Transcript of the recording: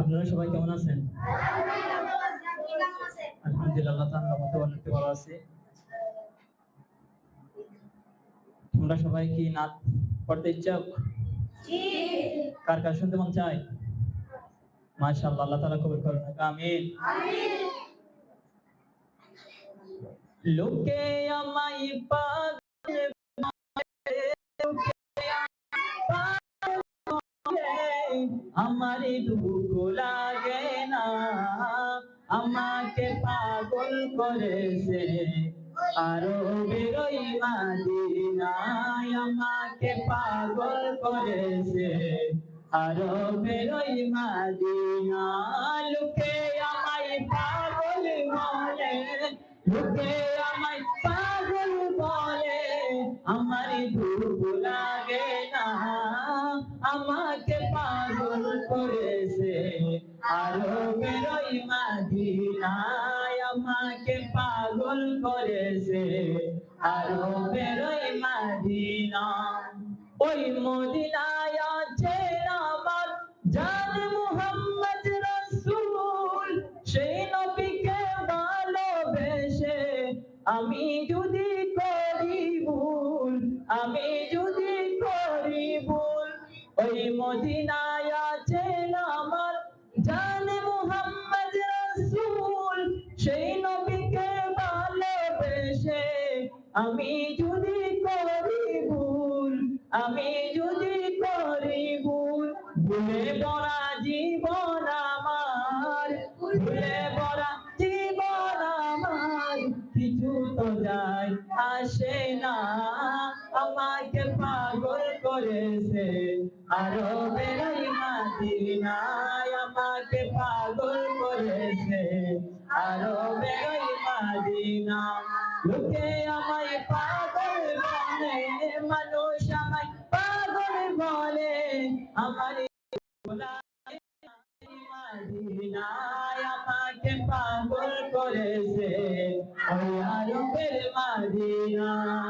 আপনারা সবাই কেমন আছেন? আলহামদুলিল্লাহ রহমতে ভালো আছি। তোমরা সবাই কি নাচ পড়তে ইচ্ছুক? কার কার শুনতে মন চায়? মাশাআল্লাহ, আল্লাহ তাআলা কবুল করুন। লোকে আমায় পাগল আমার দুঃখ লাগে না। আমাকে পাগল করেছে। আরও বেরোই মাদিনায় আমাকে পাগল করেছে। আরও বেরোই মাদিনা লোকে আমায় পাগল বলে। লোকে আমায় পাগল বলে। আমার দুঃখ বেরোই মাদিনায়, আমাকে পাগল করেছে। আরও বেরোই মাদিনা, ওই মদিনায় আছে আমার জান মুহাম্মদ রাসূল। সেই নবীকে ভালোবেসে আমি যদি করি ভুল, আমি যদি করি ভুল, ওই মদিনায় আছে আমি যদি করি ভুল, আমি যদি করি ভুল, ভুলে ভরা জীবন আমার, ভুলে ভরা জীবন আমার, কিছু তো যায়, আসে না। আমাকে পাগল করেছে, আরও বেরোই মাদিনায় আমাকে পাগল করেছে, আরও বেরোই মাদিনা লোকে আমায় পাগল বলে মানুষ আমায় পাগল বলে। আমার আমাকে পাগল করেছে। মাদিনায়